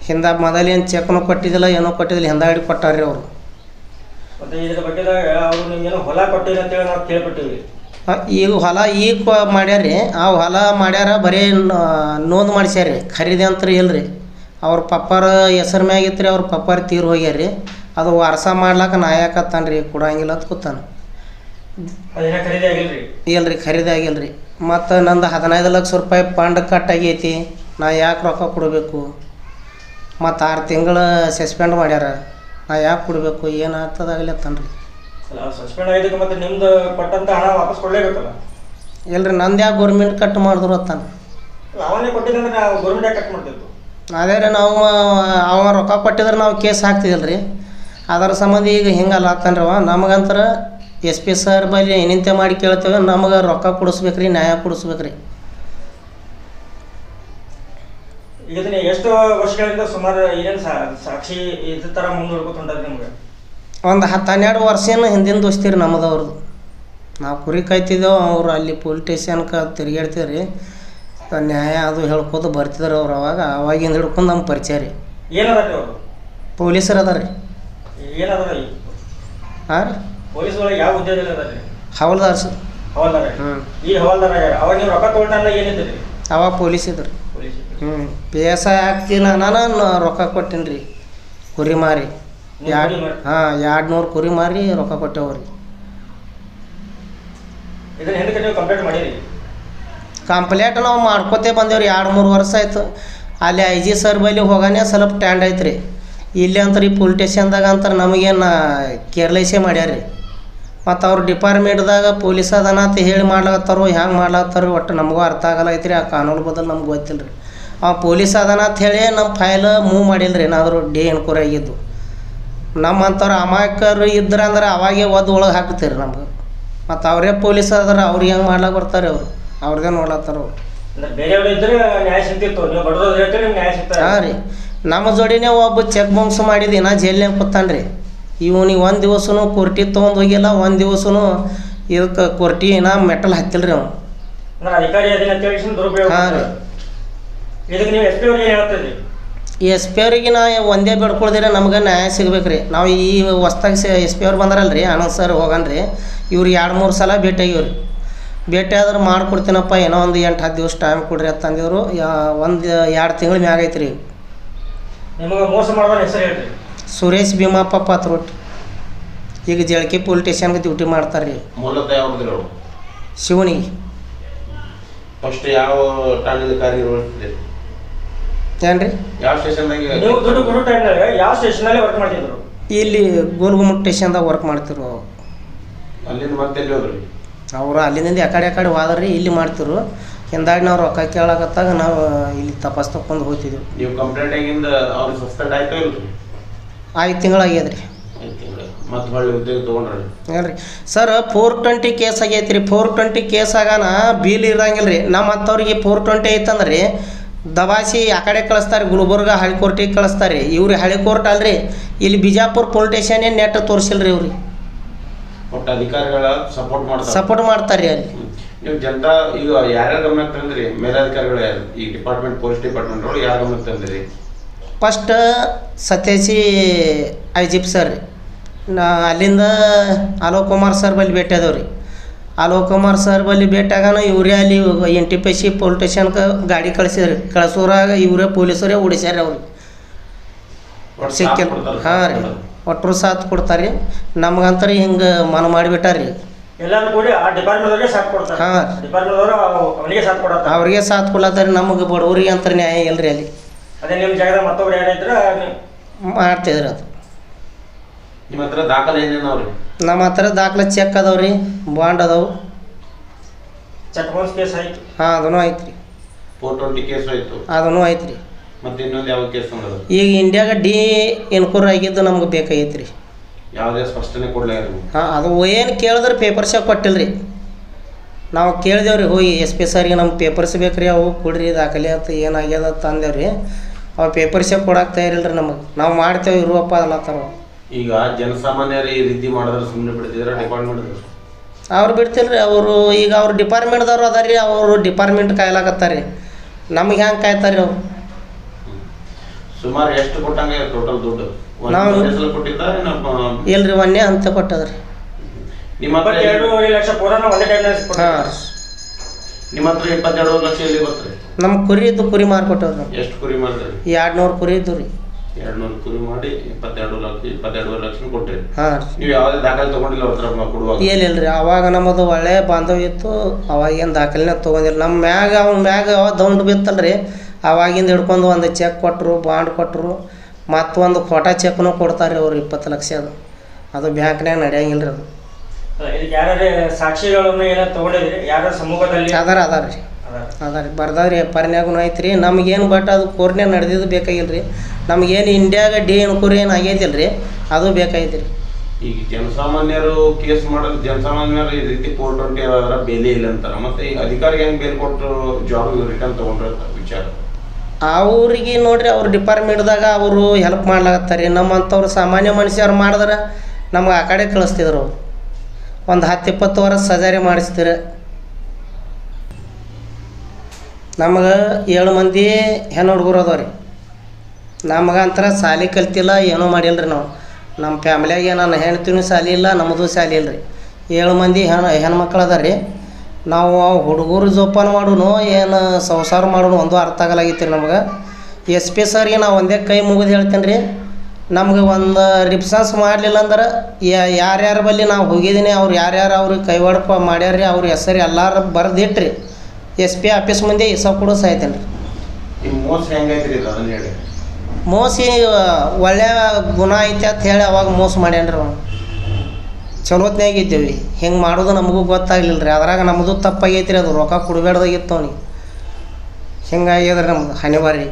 ಹಿಂದೆ ಮೊದಲೇನು ಚೆಕ್ನು ಕೊಟ್ಟಿದ್ದಿಲ್ಲ ಏನೋ ಕೊಟ್ಟಿದ್ದಿಲ್ಲ ಹಿಂದಾಡಿ ಕೊಟ್ಟಾರ್ರಿ ಅವರು. ಮತ್ತೆ ಇದ್ರ ಬಗ್ಗೆ ಅವ್ರು ನಿಮ್ಗೇನೋ ಹೊಲ ಕೊಟ್ಟಿರಿ ಅಂತೇಳಿ ನಾವು ಕೇಳ್ಪಟ್ಟಿವಿ ಈಗ ಹೊಲ ಈಗ ಮಾಡ್ಯಾರ ರೀ ಆ ಹೊಲ ಮಾಡ್ಯಾರ ಬರೀ ನೋಂದು ರೀ ಖರೀದಿ ಅಂತ ಇಲ್ರಿ. ಅವ್ರ ಪಪ್ಪಾರ ಹೆಸರು ಮ್ಯಾಗ ಇತ್ರಿ ಅವ್ರ ಪಪ್ಪಾರ ತೀರು ಹೋಗ್ಯಾರ ರೀ ಅದು ವಾರಸ ಮಾಡ್ಲಾಕ ನಾಯಕತ್ತಾನ್ರಿ ಕೊಡಂಗಿಲ್ಲ ಅಂತ ಕೂತಾನ. ರೀ ಖರೀದಿ ಆಗಿಲ್ಲ ಇಲ್ರಿ ಖರೀದಿ ಆಗಿಲ್ರಿ. ಮತ್ತು ನಂದು ಹದಿನೈದು ಲಕ್ಷ ರೂಪಾಯಿ ಫಂಡ್ ಕಟ್ ಆಗೈತಿ ನಾ ಯಾಕೆ ರೊಕ್ಕ ಕೊಡಬೇಕು? ಮತ್ತು ಆರು ತಿಂಗಳು ಸಸ್ಪೆಂಡ್ ಮಾಡ್ಯಾರ ನಾ ಯಾಕೆ ಕೊಡಬೇಕು? ಅತ್ತನ್ರಿ ಅಲ್ಲ ಸಸ್ಪೆಂಡ್ ಆಗಿದ್ದಕ್ಕೆ ಮತ್ತೆ ನಿಮ್ದು ಕೊಟ್ಟಂತ ಹಣ ವಾಪಸ್ ಕೊಡ್ಲೇಬೇಕಲ್ಲ? ಇಲ್ರಿ ನಂದು ಯಾವ ಗೌರ್ಮೆಂಟ್ ಕಟ್ ಮಾಡಿದ್ರು ಅತ್ತಾನ? ಅವನೇ ಕೊಟ್ಟಿದ್ರೆ ನಾವು ಗೌರ್ಮೆಂಟ್ ಕಟ್ ಮಾಡ್ತಿತ್ತು ಅದೇ ರೀ ನಾವು ಅವ ರೊಕ್ಕ ಕೊಟ್ಟಿದ್ರೆ ನಾವು ಕೇಸ್ ಹಾಕ್ತಿದಿಲ್ಲ ರೀ ಅದರ ಸಂಬಂಧ ಈಗ ಹಿಂಗಲ್ಲ ಆತನ್ರಿ ಅವ. ನಮಗಂತರ ಎಸ್ ಪಿ ಸರ್ ಬಳಿ ಏನಿಂತೆ ಮಾಡಿ ಕೇಳ್ತೇವೆ ನಮಗೆ ರೊಕ್ಕ ಕೊಡಿಸ್ಬೇಕು ರೀ ನ್ಯಾಯ ಕೊಡಿಸ್ಬೇಕು ರೀ ಈಗ ಇದನ್ನ ಎಷ್ಟು ವರ್ಷಗಳಿಂದ ಸುಮಾರು ಏನೇನು ಸಾಕ್ಷಿ ಇದ್ರ ಥರ ಮುಂದುವರ್ಕೊತ ಹೊಂಟದ್ರಿ ನಿಮ್ಗೆ? ಒಂದು ಹತ್ತು ಹನ್ನೆರಡು ವರ್ಷನ ಹಿಂದಿನ ದೋಸ್ತಿರಿ ನಮ್ಮದು ಅವ್ರದ್ದು ನಾವು ಕುರಿ ಕಾಯ್ತಿದ್ದೆವು ಅವರು ಅಲ್ಲಿ ಪೊಲೀಸ್ ಸ್ಟೇಷನ್ಗೆ ತಿರುಗಾಡ್ತೀವಿ ನ್ಯಾಯ ಅದು ಹೇಳ್ಕೊತ ಬರ್ತಿದ್ರು ಅವ್ರು ಅವಾಗ. ಅವಾಗಿಂದ ಹಿಡ್ಕೊಂಡು ನಮ್ಮ ಪರಿಚಯ ರೀ. ಪೊಲೀಸರು ಅದ ರೀ. ಹಾಂ ರೀ. ರೀ? ಹವಲ್ದಾರ್ ಸರ್. ಹ್ಞೂ ಅವಾಗ ಪೊಲೀಸ್ ಇದ್ರಿ. ಹ್ಞೂ ಪಿ ಎಸ್ ಐ ಹಾಕ್ತೀನಿ ನಾನು ರೊಕ್ಕ ಕೊಟ್ಟೀನಿ ರೀ ಕುರಿ ಮಾರಿ. ಎರಡು? ಹಾಂ ಎರಡು ನೂರು ಕುರಿ ಮಾರಿ ರೊಕ್ಕ ಕೊಟ್ಟೇವ್ರಿ. ಇದನ್ನ ನೀವು ಕಂಪ್ಲೇಂಟ್ ಮಾಡಿರಿ? ಕಂಪ್ಲೇಂಟ್ ನಾವು ಮಾಡ್ಕೋತೇ ಬಂದೇವ್ರಿ ಎರಡು ಮೂರು ವರ್ಷ ಆಯ್ತು. ಅಲ್ಲಿ ಐ ಜಿ ಸರ್ ಬಳಿ ಹೋಗಾನೆ ಸ್ವಲ್ಪ ಟ್ಯಾಂಡ್ ಐತ್ರಿ. ರೀ ಇಲ್ಲಿ ಅಂತ ರೀ ಪೊಲೀಸ್ ಸ್ಟೇಷನ್ದಾಗ ಅಂತ ನಮಗೇನು ಕೇರ್ಲೈಸೇ ಮಾಡ್ಯಾರ ರೀ ಮತ್ತು ಅವ್ರ ಡಿಪಾರ್ಟ್ಮೆಂಟ್ದಾಗ ಪೊಲೀಸ್ ಅದನ್ನ ಅಂತ ಹೇಳಿ ಮಾಡ್ಲತ್ತಾರೋ ಹ್ಯಾಂಗೆ ಮಾಡ್ಲತ್ತಾರೋ ಒಟ್ಟು ನಮಗೂ ಅರ್ಥ ಆಗಲ್ಲ ಐತ್ರಿ ಆ ಕಾನೂನು ಬದಲು ನಮ್ಗೆ ಗೊತ್ತಿಲ್ಲ ರೀ ಅವ ಪೊಲೀಸ್ ಅದನ್ನ ಅಂತ ಹೇಳಿ ನಮ್ಮ ಫೈಲ್ ಮೂವ್ ಮಾಡಿಲ್ಲ ರೀ ಏನಾದರೂ ಡೇ ಎನ್ಕ್ವೈರಿ ಆಗಿದ್ದು. ನಮ್ಮಂಥವ್ರು ಅಮಾಯಕರು ಇದ್ರ ಅಂದ್ರೆ ಅವಾಗೇ ಒದ್ದು ಒಳಗೆ ಹಾಕ್ತೀರಿ ನಮ್ಗೆ. ಮತ್ತು ಅವರೇ ಪೊಲೀಸ್ ಆದ್ರೆ ಅವ್ರಿಗೆ ಹೆಂಗೆ ಮಾಡ್ಲಾಕ ಬರ್ತಾರೆ ಅವರು. ಅವ್ರದೇ ನೋಡ್ಲತ್ತಾರ ಅವ್ರು. ಹಾಂ ರೀ. ನಮ್ಮ ಜೋಡಿನೇ ಒಬ್ಬ ಚೆಕ್ ಬೌನ್ಸ್ ಮಾಡಿದ ನಾ ಜೈಲ್ನಾಗ ಕೂತಾನೆ ರೀ ಇವನಿಗೆ ಒಂದು ದಿವಸನು ಕೊರ್ಟಿ ತೊಗೊಂಡು ಹೋಗಿಲ್ಲ ಒಂದು ದಿವಸನು ಇದಕ್ಕೆ ಕೊರ್ಟಿ ನಾ ಮೆಟಲ್ ಹತ್ತಿಲ್ಲ ರೀ ಅವನು ಹಾಂ ರೀ. ಎಸ್ ಪಿ ಅವ್ರಿಗೆ ನಾ ಒಂದೇ ಬೇಡ್ಕೊಳ್ದಿರ ನಮ್ಗೆ ನ್ಯಾಯ ಸಿಗ್ಬೇಕು ರೀ ನಾವು ಈ ಹೊಸ್ದಾಗಿ ಸ ಎಸ್ ಪಿ ಅವ್ರು ಬಂದಾರಲ್ಲ ರೀ ಆನಂದ್ ಸರ್ ಹೋಗನ್ರಿ ಇವ್ರು ಎರಡು ಮೂರು ಸಲ ಭೇಟಿಯಾಗಿವ್ರಿ ಭೇಟಿ ಆದ್ರೆ ಮಾಡ್ಕೊಡ್ತೀನಪ್ಪ ಏನೋ ಒಂದು ಎಂಟು ಹತ್ತು ದಿವಸ ಟೈಮ್ ಕೊಡ್ರಿ ಅಂತ ಅಂದಿದ್ರು. ಯಾ ಒಂದು ಎರಡು ತಿಂಗಳು ಮ್ಯಾಗ ಐತ್ರಿ. ರೀ ನಿಮಗೆ ಮೋಸ ಮಾಡಿ ಹೆಸರು ಹೇಳ್ರಿ. ಸುರೇಶ್ ಭೀಮಪ್ಪ ಪಾತ್ರೋಟ್ ಈಗ ಜಳಕಿ ಪೊಲೀಸ್ ಸ್ಟೇಷನ್ಗೆ ಡ್ಯೂಟಿ ಮಾಡ್ತಾರೆ ರೀ ಶಿವನಿಗೆ. ಫಸ್ಟ್ ಯಾವ ಠಾಣೆದ ಕಾರ್ಯನಿರ್ವಹಿಸ್ತಿದೆ ಸ್ಟೇಷನ್ ರೀ ಯಾವ ಸ್ಟೇಷನ್ದಾಗ ನೀವು ದುಡ್ಡು ಕೊಡೋ ಟೈಮ್ನಾಗ ಯಾವ ಸ್ಟೇಷನಲ್ಲಿ ವರ್ಕ್ ಮಾಡ್ತಿದ್ರು? ಇಲ್ಲಿ ಗೋಲ್ಗುಮಟ್ ಸ್ಟೇಷನ್ದಾಗ ವರ್ಕ್ ಮಾಡ್ತಿರು. ಅಲ್ಲಿಂದ ಮತ್ತೆ ಎಲ್ಲಿ ಹೋದ್ರಿ? ಅವರು ಅಲ್ಲಿಂದ ಆ ಕಡೆ ಆ ಕಡೆ ಹೋದ್ರಿ ಇಲ್ಲಿ ಮಾಡ್ತಿರು. ಹಿಂದಾಗಿ ನಾವು ರೊಕ್ಕ ಕೇಳಾಕತ್ತಾಗ ನಾವು ಇಲ್ಲಿ ತಪಾಸ್ ತಕ್ಕೊಂಡು ಹೋಗ್ತಿದ್ವಿ. ನೀವು ಕಂಪ್ಲೇಂಟ್ ಆಗಿಂದ ಅವ್ರಿಗೆ ಸಸ್ಪೆಂಡ್ ಆಯ್ತಾ ಇಲ್ರಿ? ಐದು ತಿಂಗಳಾಗ್ಯದ್ರಿ ಮತ್ತೆ ಹೊಳ್ಳಿ ಉದ್ಯೋಗ ತೊಗೊಂಡ್ರಿ? ಹೇಳ್ರಿ ಸರ್ ಫೋರ್ ಟ್ವೆಂಟಿ ಕೇಸ್ ಆಗೈತ್ರಿ. ರೀ ಫೋರ್ ಟ್ವೆಂಟಿ ಕೇಸ್ ಆಗಾನ ಬಿಲ್ ಇರಂಗಿಲ್ಲ ರೀ ನಮ್ಮ ಅಂಥವ್ರಿಗೆ ಫೋರ್ ಟ್ವೆಂಟಿ ಐತಂದ್ರೆ. ರೀ ದಬಾಸಿ ಆ ಕಡೆ ಕಳಿಸ್ತಾರೆ ಗುಲ್ಬರ್ಗ ಹಳಿ ಕೋರ್ಟಿಗೆ ಕಳಿಸ್ತಾರೆ. ಇವ್ರಿಗೆ ಹೈಕೋರ್ಟ್ ಕೋರ್ಟ್ ಅಲ್ರಿ ಇಲ್ಲಿ ಬಿಜಾಪುರ ಪೊಲೀಸ್ ಸ್ಟೇಷನ್ ನೆಟ್ ತೋರಿಸಿಲ್ಲ ರೀ ಇವ್ರಿ. ಅಧಿಕಾರಿಗಳ ಸಪೋರ್ಟ್ ಮಾಡ್ತಾರೆ. ಸಪೋರ್ಟ್ ಮಾಡ್ತಾರೆ ಅಲ್ಲಿ. ನೀವು ಜನತಾ ಈಗ ಯಾರ್ಯಾರ ಗಮನಕ್ಕೆ ತಂದ್ರಿ? ಮೇಲಧಿಕಾರಿಗಳು ಯಾರು ಈ ಡಿಪಾರ್ಟ್ಮೆಂಟ್ ಪೊಲೀಸ್ ಡಿಪಾರ್ಟ್ಮೆಂಟ್ ಒಳಗೆ ಯಾರ ಗಮನಕ್ಕೆ ತಂದಿರಿ? ಫಸ್ಟ್ ಸತ್ಯಜಿ ಐಜಿಪ್ ಸರ್ ನಾ ಅಲ್ಲಿಂದ ಅಲೋಕ್ ಕುಮಾರ್ ಸರ್ ಬಲ್ಲಿ ಭೇಟಿ ಅದಾವ ರೀ ಅಲೋಕ್ ಕುಮಾರ್ ಸರ್ ಬಳಿ ಭೇಟಿಯಾಗನ ಇವರೇ ಅಲ್ಲಿ N T P C police ಸ್ಟೇಷನ್ಗೆ ಗಾಡಿ ಕಳ್ಸಿದ್ರು. ಕಳ್ಸೋರಾಗ ಇವರೇ ಪೊಲೀಸರೇ ಓಡಿಸ್ಯಾರ ಅವ್ರು. ಕೊಡ್ತಾರೆ, ಹಾಂ ರೀ. ಒಟ್ಟರು ಸಾಥ್ ಕೊಡ್ತಾರೆ ರೀ. ನಮ್ಗಂತಾರೆ ಹಿಂಗೆ ಮನ ಮಾಡಿಬಿಟ್ಟಾರ ರೀ. ಎಲ್ಲರೂ ಕೂಡಿ ಆ ಡಿಪಾರ್ಟ್ಮೆಂಟ್ ಸಾಥ್ ಕೊಡ್ತಾರೆ. ಹಾ. ಡಿಪಾರ್ಟ್ಮೆಂಟ್ ಅವರು ಅವನಿಗೆ ಸಾಥ್ ಕೊಡತ್ತಾರೆ. ಅವ್ರಿಗೆ ಸಾಥ್ ಕೊಡ್ಲತ್ತಾರ ನಮಗೆ ಬಡವರಿಗೆ ಅಂತ ನ್ಯಾಯ ಇಲ್ಲ ರೀ ಅಲ್ಲಿ. ಅದೇ ನಿಮ್ಮ ಜಾಗದಾಗ ಮತ್ತೊಬ್ರು ಯಾರಿದ್ರ ಮಾಡ್ತಿದ್ರು ಅದು. ನಿಮ್ಮ ಹತ್ರ ದಾಖಲೆ ಏನೇನು ಅವ್ರಿ ನಮ್ಮ ಹತ್ರ ದಾಖಲೆ ಚೆಕ್ ಅದಾವ್ರಿ ರೀ ಬಾಂಡ್ ಅದಾವು. ಚೆಕ್ ಬೌನ್ಸ್ ಕೇಸ್ ಆಯ್ತು ಹಾಂ ಅದೂ ಐತ್ರಿ. ರೀ ಫೋರ್ ಟ್ವೆಂಟಿ ಕೇಸ್ ಆಯ್ತು. ಅದೂ ಐತೆ ರೀ ಮತ್ತೆ ಇನ್ನೊಂದು ಯಾವ ಕೇಸ್ ಅಂದದ ಈಗ ಇಂಡಿಯಾಗ ಡಿ ಎನ್ಕ್ವೈರಿ ಆಗಿದ್ದು ನಮ್ಗೆ ಬೇಕಾಗೈತ್ರಿ. ಯಾವುದೇ ಸ್ಪಷ್ಟನೆ ಕೊಡ್ಲೇ ನೀವು ಹಾಂ ಅದು ಏನು ಕೇಳಿದ್ರೆ ಪೇಪರ್ ಶಾಕ್ ಕೊಟ್ಟಿಲ್ಲ ರೀ ನಾವು ಕೇಳಿದೇವ್ರಿ ಹೋಗಿ ಎಸ್ ಪಿ ಸರ್ಗೆ ನಮ್ಗೆ ಪೇಪರ್ಸ್ ಬೇಕ್ರಿ ಅವು ಕೊಡ್ರಿ ದಾಖಲೆ ಅಂತ ಏನಾಗ್ಯದ ಅಂತ ಅಂದೇವ್ರಿ. ಅವು ಪೇಪರ್ಸೇ ಕೊಡಕ್ಕೆ ತಯಾರಿಲ್ರಿ ನಮಗೆ. ನಾವು ಮಾಡ್ತೇವೆ ಇರುವಪ್ಪ ಅಲ್ಲತ್ತಾರ ಈಗ ಜನಸಾಮಾನ್ಯರು ಈ ರೀತಿ ಮಾಡಿದ್ರೆ ಸುಮ್ಮನೆ ಬಿಡ್ತಿದ್ರೆ ಡಿಪಾರ್ಟ್ಮೆಂಟ್ ಅವ್ರು ಬಿಡ್ತಿಲ್ರಿ ಅವರು ಈಗ ಅವ್ರು ಡಿಪಾರ್ಟ್ಮೆಂಟ್ದವ್ರು ಅದಾರ ರೀ ಅವರು ಡಿಪಾರ್ಟ್ಮೆಂಟ್ ಕಾಯ್ಲಾಕತ್ತಾರೆ ರೀ ನಮ್ಗೆ ಹೆಂಗೆ ಕಾಯ್ತಾರೆ ಅವ್ರು? ಸುಮಾರು ಎಷ್ಟು ಕೊಟ್ಟಂಗೆ ಟೋಟಲ್ ದುಡ್ಡು? ನಾವು- ಇಲ್ರಿ ಒಂದೇ ಅಂತ ಕೊಟ್ಟದ್ರಿ. ನಿಮ್ಮ ಹತ್ರ ಲಕ್ಷ ಪೂರ ಒಂದೇ ಟೈಮ್ ಹಾಂ. ನಿಮ್ಮ ಹತ್ರ ಇಪ್ಪತ್ತೆರಡು ಲಕ್ಷ ಎಲ್ಲಿ ಬರ್ತಾರೆ ನಮ್ಮ ಕುರಿ ಇದ್ದು ಕುರಿ ಮಾರ್ಕೊಟ್ಟವ್ರಿ ಎಷ್ಟು ಕುರಿ ಮಾಡಿದ್ರಿ ಎರಡು ನೂರು ಕುರಿ ಇದ್ದು ರೀ. ಎರಡು ನೂರು ಕುರಿ ಮಾಡಿ ಇಪ್ಪತ್ತೆರಡು ಲಕ್ಷ ಇಪ್ಪತ್ತೆರಡು ಲಕ್ಷ ಕೊಟ್ರಿ ಹಾಂ. ನೀವು ಯಾವುದೇ ದಾಖಲೆ ತಗೊಂಡಿಲ್ಲ ಅವ್ರ ಹತ್ರ ಕೊಡುವಾಗ? ಏನಿಲ್ರಿ ಅವಾಗ ನಮ್ಮದು ಒಳ್ಳೆ ಬಾಂಧವ್ಯ ಇತ್ತು ಅವಾಗ ಏನು ದಾಖಲೆನೇ ತೊಗೊಂಡಿಲ್ಲ. ನಮ್ಮ ಮ್ಯಾಗ ಅವ್ನ ಮ್ಯಾಗ ಅವಾಗ ದೌಂಡ್ ಬಿತ್ತಲ್ರಿ. ಅವಾಗಿಂದ ಹಿಡ್ಕೊಂಡು ಒಂದು ಚೆಕ್ ಕೊಟ್ಟರು ಬಾಂಡ್ ಕೊಟ್ಟರು ಮತ್ತೊಂದು ಒಂದು ಫೋಟೋ ಚೆಕ್ನು ಕೊಡ್ತಾರೆ ಅವ್ರು ಇಪ್ಪತ್ತು ಲಕ್ಷ ಅದು. ಅದು ಬ್ಯಾಂಕ್ನಾಗ ನಡೆಯಂಗಿಲ್ಲ ರೀ ಅದು ಇದಕ್ಕೆ ಯಾರೇ ಸಾಕ್ಷಿಗಳನ್ನು ಏನೋ ತಗೊಂಡಿದ್ರಿ? ಯಾರ ಸಮೂಹದಲ್ಲಿ? ಅದಾರ ಅದಾರ ರೀ ಅದಾರ. ರೀ ಬರ್ದಾವ್ರಿ ರೀ ಐತ್ರಿ ನಮಗೇನು ಬಟ್ ಅದು ಕೋರ್ನೇ ನಡೆದಿದ್ದು ಬೇಕಾಗಿಲ್ಲ ರೀ ನಮಗೇನು ಇಂಡಿಯಾಗ ಡಿ ಎನ್ಕುರಿ ಏನು ಆಗೈತಿಲ್ಲ ರೀ ಅದು ಬೇಕಾಗಿತ್ತು ರೀ ಈಗ ಜನಸಾಮಾನ್ಯರು ಕೇಸ್ ಮಾಡಲು ಜನಸಾಮಾನ್ಯರು ಈ ರೀತಿ ಕೋರ್ಟ್ ಅಂತ ಹೇಳಿದ್ರ ಬೇಲಿ ಇಲ್ಲ ಅಂತಾರ. ಮತ್ತೆ ಈಗ ಅಧಿಕಾರಿಗೆ ಹೆಂಗ್ ಬೇಲ್ ಕೊಟ್ಟು ಜಾಬ್ ರಿಟರ್ನ್ ತಗೊಂಡ್ರೆ ಅಂತ ವಿಚಾರ. ಅವ್ರಿಗೆ ನೋಡ್ರಿ ಅವ್ರ ಡಿಪಾರ್ಟ್ಮೆಂಟ್ದಾಗ ಅವರು ಹೆಲ್ಪ್ ಮಾಡ್ಲಾಗತ್ತಾರ ರೀ ನಮ್ಮಂಥವ್ರು ಸಾಮಾನ್ಯ ಮನುಷ್ಯರು ಮಾಡಿದ್ರೆ ನಮ್ಗೆ ಆ ಕಡೆ ಕಳಿಸ್ತಿದ್ರು ಒಂದು ಹತ್ತು ಇಪ್ಪತ್ತು ವರ್ಷ ಸಜಾರಿ ಮಾಡಿಸ್ತೀರ ನಮಗೆ ಏಳು ಮಂದಿ ಹೆಣ್ಣು ಹುಡುಗರು ಅದಾವ ರೀ ನಮಗಂತರ ಸಾಲಿ ಕಲ್ತಿಲ್ಲ, ಏನೂ ಮಾಡಿಲ್ಲ ರೀ ನಾವು. ನಮ್ಮ ಫ್ಯಾಮ್ಲಿಯಾಗೆ ನನ್ನ ಹೆಣ್ತಿನೂ ಸಾಲಿ ಇಲ್ಲ ನಮ್ಮದು ಸಾಲಿ ಇಲ್ಲ ರೀ ಏಳು ಮಂದಿ ಹೆಣ್ಣು ಹೆಣ್ಮಕ್ಳು ಅದಾರ ರೀ ನಾವು ಹುಡುಗರು ಜೋಪಾನ ಮಾಡೋನು, ಏನು ಸಂಸಾರ ಮಾಡೋನು ಒಂದು ಅರ್ಥ ಆಗಲಾಗಿತ್ತು ರೀ ನಮ್ಗೆ. ಎಸ್ ಪಿ ಸರ್ಗೆ ನಾವು ಒಂದೇ ಕೈ ಮುಗಿದು ಹೇಳ್ತೇನೆ ರೀ ನಮ್ಗೆ ಒಂದು ರಿಪ್ಸನ್ಸ್ ಮಾಡಲಿಲ್ಲ ಅಂದ್ರೆ ಯಾರ್ಯಾರ ಬಲ್ಲಿ ನಾವು ಹೋಗಿದ್ದೀನಿ, ಅವ್ರು ಯಾರ್ಯಾರು ಅವ್ರಿಗೆ ಕೈವಾಡಪ ಮಾಡ್ಯಾರ ಅವ್ರ ಹೆಸರು ಎಲ್ಲಾರು ಬರೆದಿಟ್ರಿ. ಎಸ್ ಪಿ ಆಫೀಸ್ ಮುಂದೆ ಇಸವ್ ಕೂಡ ಸಾಯ್ತೇನೆ ರೀ ಮೋಸ ಒಳ್ಳೆಯ ಒಳ್ಳೆ ಗುಣ ಐತೆ ಅಂತ ಹೇಳಿ ಅವಾಗ ಮೋಸ ಮಾಡ್ಯಾನ್ರಿ ಅವ್ನು. ಚಲೋತ್ನಾಗ ಇದ್ದೇವೆ. ಹಿಂಗೆ ಮಾಡೋದು ನಮಗೂ ಗೊತ್ತಾಗ್ಲಿಲ್ಲ ರೀ ಅದ್ರಾಗ ನಮ್ಮದು ತಪ್ಪಾಗೈತಿ ರೀ ಅದು ರೊಕ್ಕ ಕೊಡಬೇಡ್ದಾಗಿತ್ತು ಅವ್ನಿಗೆ. ಹಿಂಗಾಗ್ಯದ್ರಿ ನಮ್ದು? ಹನಿವಾರಿ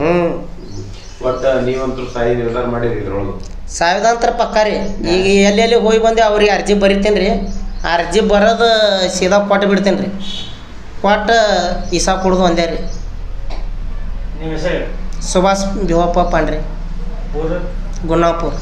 ಹ್ಞೂ. ಸಾವಿದಂತರ ಪಕ್ಕ ರೀ. ಈಗ ಎಲ್ಲೆಲ್ಲಿ ಹೋಗಿ ಬಂದೆ ಅವ್ರಿಗೆ ಅರ್ಜಿ ಬರೀತೇನೆ ರೀ ಅರ್ಜಿ ಬರೋದು ಸೀದಾ ಕೊಟ್ಟು ಬಿಡ್ತೀನಿ ರೀ. ಕೊಟ್ಟು ಇಸಾ ಕುಡ್ದು ಒಂದೇ ರೀ. ಸುಭಾಷ್ ಬಿವಪ್ಪ ಪಾಂಡ್ರಿ. ಗುನ್ನಾಪುರ್.